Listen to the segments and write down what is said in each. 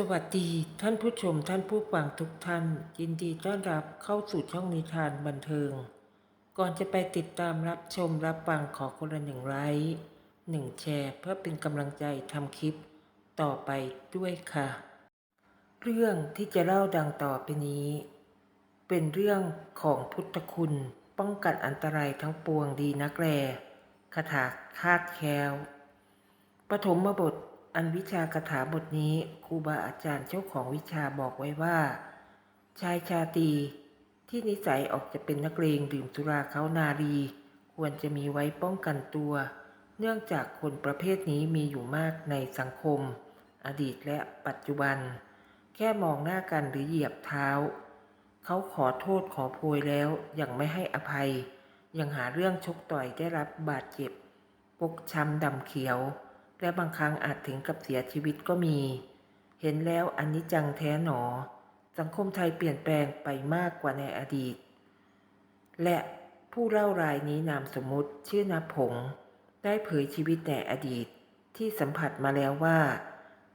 สวัสดีท่านผู้ชมท่านผู้ฟังทุกท่าน ยินดีต้อนรับเข้าสู่ช่องนิทานบันเทิง ก่อนจะไปติดตามรับชมรับฟังขอคนละหนึ่งไลค์หนึ่งแชร์ เพื่อเป็นกำลังใจทำคลิป ต่อไปด้วยค่ะ เรื่องที่จะเล่าดังต่อไปนี้ เป็นเรื่องของพุทธคุณ ป้องกันอันตรายทั้งปวงดีนักแลคาถาคาดแคล้วปฐมบท อันวิชาคาถาบทนี้ครูบาอาจารย์เจ้าของวิชาบอกไว้ว่า ชายชาตีที่นิสัยออกจะเป็นนักเลงดื่มสุราเขานารี ควรจะมีไว้ป้องกันตัว เนื่องจากคนประเภทนี้มีอยู่มากในสังคม อดีตและปัจจุบัน แค่มองหน้ากันหรือเหยียบเท้า เขาขอโทษขอโพยแล้วยังไม่ให้อภัย ยังหาเรื่องชกต่อยได้รับบาดเจ็บปกช้ำดำเขียว และบางครั้งอาจถึงกับเสียชีวิตก็มี เห็นแล้วอันนี้จังแท้หนอ สังคมไทยเปลี่ยนแปลงไปมากกว่าในอดีต และผู้เล่ารายนี้นามสมมุติชื่อนผง ได้เผยชีวิตในอดีตที่สัมผัสมาแล้วว่า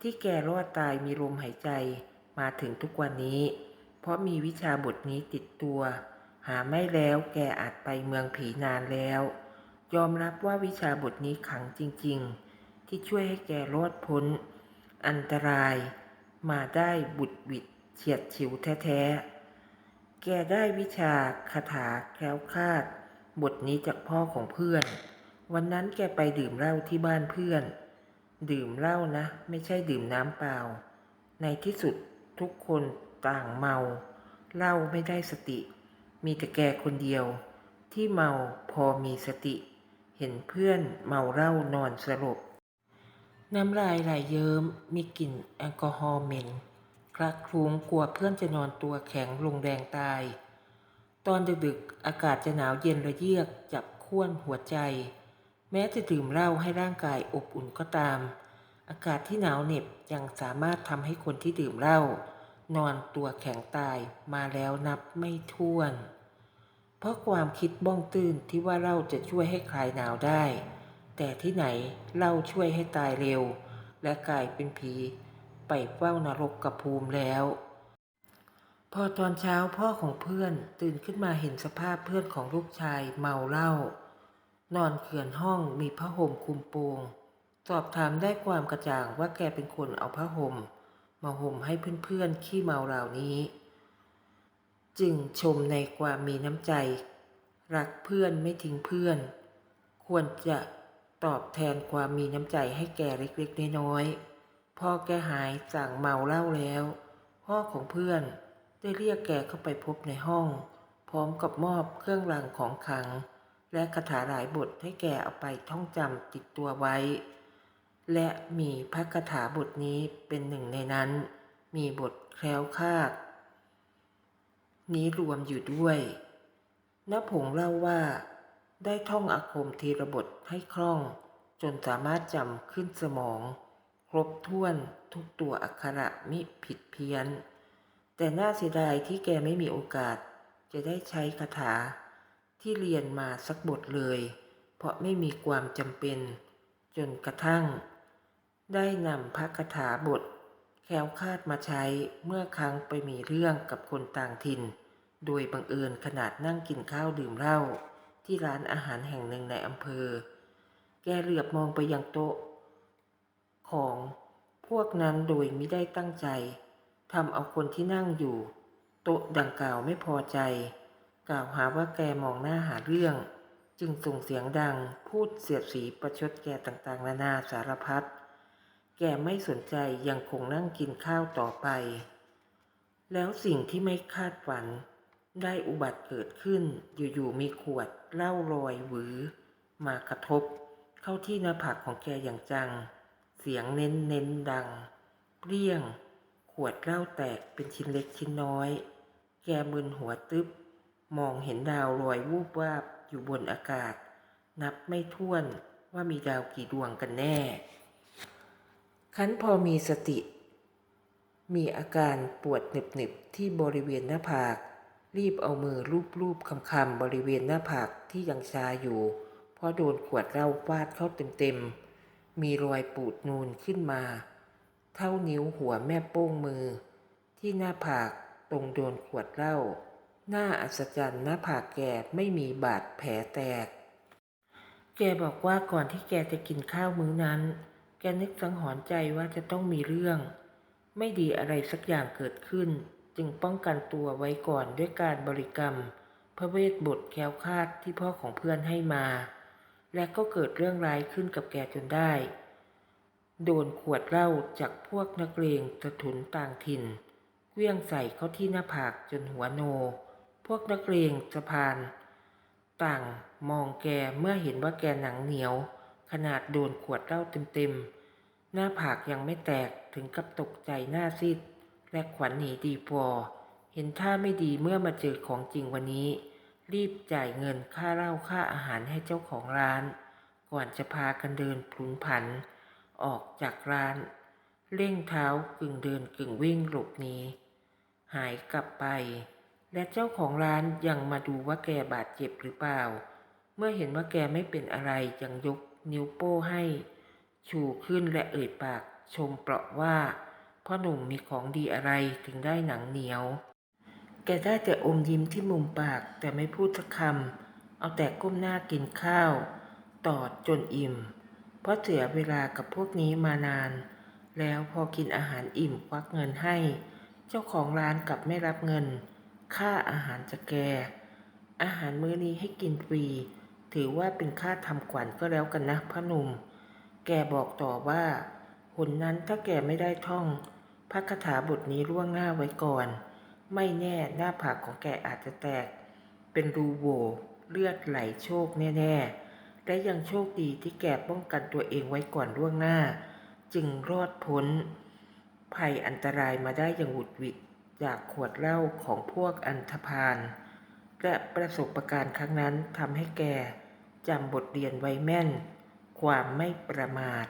ที่แกรอดตายมีลมหายใจมาถึงทุกวันนี้ เพราะมีวิชาบทนี้ติดตัว หาไม่แล้วแกอาจไปเมืองผีนานแล้ว ยอมรับว่าวิชาบทนี้ขังจริง ๆ ที่ช่วยให้แกรอดพ้น อันตรายมาได้บุดวิดเฉียดฉิวแท้ๆ แกได้วิชาคาถาแคล้วคลาด บทนี้จากพ่อของเพื่อน วันนั้นแกไปดื่มเหล้าที่บ้านเพื่อน ดื่มเหล้านะ ไม่ใช่ดื่มน้ำเปล่า ในที่สุดทุกคนต่างเมาเหล้าไม่ได้สติ มีแต่แกคนเดียว ที่เมาพอมีสติ เห็นเพื่อนเมาเหล้านอนสลบ น้ำลายไหลเยิ้มมีกลิ่นแอลกอฮอล์เหม็นคลักคลุ้งกลัวเพื่อนจะนอนตัวแข็งลงแดงตาย ตอนดึกๆอากาศจะหนาวเย็นระเยือกจับข้วนหัวใจ แม้จะดื่มเหล้าให้ร่างกายอบอุ่นก็ตาม อากาศที่หนาวเหน็บยังสามารถทำให้คนที่ดื่มเหล้านอนตัวแข็งตายมาแล้วนับไม่ถ้วน เพราะความคิดบ้องตื้นที่ว่าเหล้าจะช่วยให้คลายหนาวได้ แต่ที่ไหนเล้าช่วยให้ตายเร็ว และกลายเป็นผี ไปเฝ้านรกกับภูมิแล้ว พอตอนเช้าพ่อของเพื่อนตื่นขึ้นมาเห็นสภาพเพื่อนของลูกชายเมาเหล้านอนเขื่อนห้องมีผ้าห่มคลุมโปง สอบถามได้ความกระจ่างว่าแกเป็นคนเอาผ้าห่ม มาห่มให้เพื่อนๆขี้เมาเหล่านี้ จึงชมในความมีน้ำใจ รักเพื่อนไม่ทิ้งเพื่อน ควรจะ ตอบแทนความมีน้ำใจให้แกเล็กๆน้อยๆพ่อแกหายสั่งเมาเหล้าแล้ว พ่อของเพื่อนได้เรียกแกเข้าไปพบในห้อง พร้อมกับมอบเครื่องรางของขลัง และคาถาหลายบทให้แกเอาไปท่องจำติดตัวไว้ และมีพระคาถาบทนี้เป็นหนึ่งในนั้น มีบทแคล้วคลาด นี้รวมอยู่ด้วยณผงเล่าว่า ได้ท่องอาคมทีระบทให้คล่อง จนสามารถจำขึ้นสมอง ครบถ้วนทุกตัวอักขระมิผิดเพี้ยน แต่น่าเสียดายที่แกไม่มีโอกาส จะได้ใช้คาถา ที่เรียนมาสักบทเลย เพราะไม่มีความจำเป็น จนกระทั่ง ได้นำพระคาถาบท แคล้วคาดมาใช้เมื่อครั้งไปมีเรื่องกับคนต่างถิ่น โดยบังเอิญขนาดนั่งกินข้าวดื่มเหล้า ที่ร้านอาหารแห่งหนึ่งในอำเภอ แกเหลือบมองไปยังโต๊ะ ของพวกนั้นโดยไม่ได้ตั้งใจทำเอาคนที่นั่งอยู่ โต๊ะดังกล่าวไม่พอใจ กล่าวหาว่าแกมองหน้าหาเรื่อง จึงส่งเสียงดังพูดเสียดสีประชดแกต่างๆ นานาสารพัดแกไม่สนใจยังคงนั่งกินข้าวต่อไป แล้วสิ่งที่ไม่คาดฝัน ได้อุบัติเกิดขึ้น อยู่ๆมีขวดเหล้าลอยหวือ มากระทบ เข้าที่หน้าผากของแกอย่างจัง เสียงเน้นเน้นๆดังเปรี้ยง ขวดเหล้าแตกเป็นชิ้นเล็กชิ้นน้อย แกมึนหัวตึ๊บมองเห็นดาวลอยวูบวาบอยู่บนอากาศ นับไม่ถ้วนว่ามีดาวกี่ดวงกันแน่ คันพอมีสติ มีอาการปวดหนึบๆที่บริเวณหน้าผาก รีบเอามือลูบๆคำๆบริเวณหน้าผากที่ยังชาอยู่ เพราะโดนขวดเหล้าฟาดเข้าเต็มๆ มีรอยปูดนูนขึ้นมา เท่านิ้วหัวแม่โป้งมือ ที่หน้าผากตรงโดนขวดเหล้าหน้าอัศจรรย์หน้าผากแกไม่มีบาดแผลแตก แกบอกว่าก่อนที่แกจะกินข้าวมื้อนั้น แกนึกสังหรณ์ใจว่าจะต้องมีเรื่อง ไม่ดีอะไรสักอย่างเกิดขึ้น จึงป้องกันตัวไว้ก่อนด้วยการบริกรรม พระเวทบทแคล้วคาดที่พ่อของเพื่อนให้มา และก็เกิดเรื่องร้ายขึ้นกับแกจนได้ โดนขวดเหล้าจากพวกนักเลงตะถุนต่างถิ่นเกลี้ยงใส่เข้าที่หน้าผากจนหัวโน พวกนักเลงสะพาน ต่างมองแกเมื่อเห็นว่าแกหนังเหนียว ขนาดโดนขวดเหล้าเต็มๆหน้าผากยังไม่แตกถึงกับตกใจหน้าซีด และขวัญหนีดีพอเห็นท่าไม่ดีเมื่อมาเจอของจริงวันนี้ รีบจ่ายเงินค่าเหล้าค่าอาหารให้เจ้าของร้าน ก่อนจะพากันเดินพลุนผัน ออกจากร้าน เร่งเท้ากึ่งเดินกึ่งวิ่งหลบหนีหายกลับไป และเจ้าของร้านยังมาดูว่าแกบาดเจ็บหรือเปล่า เมื่อเห็นว่าแกไม่เป็นอะไรยังยกนิ้วโป้ให้ ชูขึ้นและเอ่ยปากชมเปราะว่า พ่อหนุ่มมีของดีอะไรถึงได้หนังเหนียว แกได้แต่อมยิ้มที่มุมปากแต่ไม่พูดสักคำเอาแต่ก้มหน้ากินข้าว ตอดจนอิ่ม เพราะเสียเวลากับพวกนี้มานาน แล้วพอกินอาหารอิ่มควักเงินให้ เจ้าของร้านกลับไม่รับเงิน ค่าอาหารจากแก อาหารมื้อนี้ให้กินฟรี ถือว่าเป็นค่าทำขวัญก็แล้วกันนะพ่อหนุ่ม แกบอกต่อว่า หนนั้นถ้าแกไม่ได้ท่องพระคาถาบทนี้ล่วงหน้าไว้ก่อน ไม่แน่หน้าผากของแกอาจจะแตก เป็นรูโหว่เลือดไหลโชคแน่ๆ และยังโชคดีที่แกป้องกันตัวเองไว้ก่อนล่วงหน้า จึงรอดพ้น ภัยอันตรายมาได้อย่างหวุดหวิดจากขวดเหล้าของพวกอันธพาลและประสบการณ์ครั้งนั้นทำให้แกจำบทเรียนไว้แม่น ความไม่ประมาท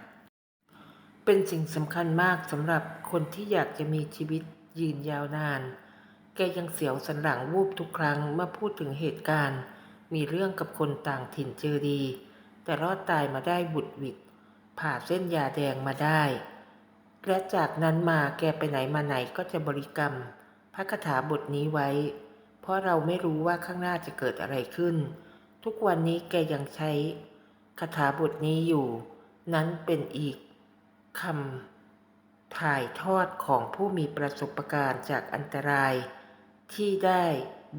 เป็นสิ่งสำคัญมากสำหรับคนที่อยากจะมีชีวิตยืนยาวนาน แกยังเสียวสันหลังวูบทุกครั้งเมื่อพูดถึงเหตุการณ์ มีเรื่องกับคนต่างถิ่นเจอดี แต่รอดตายมาได้บุดวิดผ่าเส้นยาแดงมาได้ และจากนั้นมาแกไปไหนมาไหนก็จะบริกรรม พระคาถาบทนี้ไว้ เพราะเราไม่รู้ว่าข้างหน้าจะเกิดอะไรขึ้น ทุกวันนี้แกยังใช้คาถาบทนี้อยู่ นั้นเป็นอีก คำถ่ายทอดของผู้มีประสบการณ์จากอันตราย ที่ได้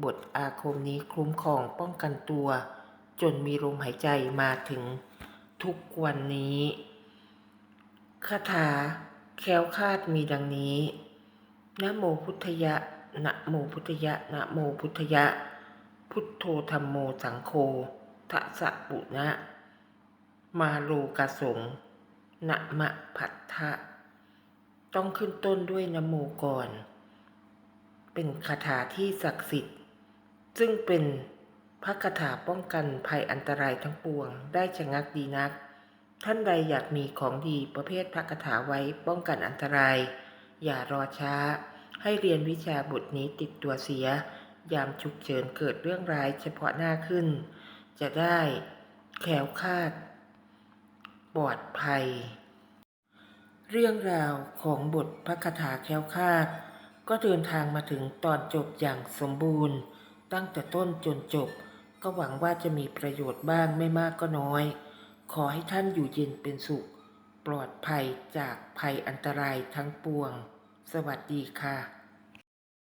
บทอาคมนี้คุ้มครองป้องกันตัว จนมีลมหายใจมาถึงทุกวันนี้คาถาแคล้วคาดมีดังนี้นะโมพุทธยะนะโมพุทธยะนะโมพุทธยะ พุทโธธรรมโมสังโฆทะสะปุนะมาโลกสง นะมะพัทธะ ต้องขึ้นต้นด้วยนโมก่อน เป็นคาถาที่ศักดิ์สิทธิ์ ซึ่งเป็นพระคาถาป้องกันภัยอันตรายทั้งปวง ได้ชะงักดีนัก ท่านใดอยากมีของดีประเภทพระคาถาไว้ป้องกันอันตราย อย่ารอช้า ให้เรียนวิชาบทนี้ติดตัวเสีย ยามฉุกเฉินเกิดเรื่องร้ายเฉพาะหน้าขึ้น จะได้แคล้วคาดปลอดภัย เรื่องราวของบทพระคาถาแคล้วคาด ก็เดินทางมาถึงตอนจบอย่างสมบูรณ์ ตั้งแต่ต้นจนจบ ก็หวังว่าจะมีประโยชน์บ้างไม่มากก็น้อย ขอให้ท่านอยู่เย็นเป็นสุข ปลอดภัยจากภัยอันตรายทั้งปวง สวัสดีค่ะ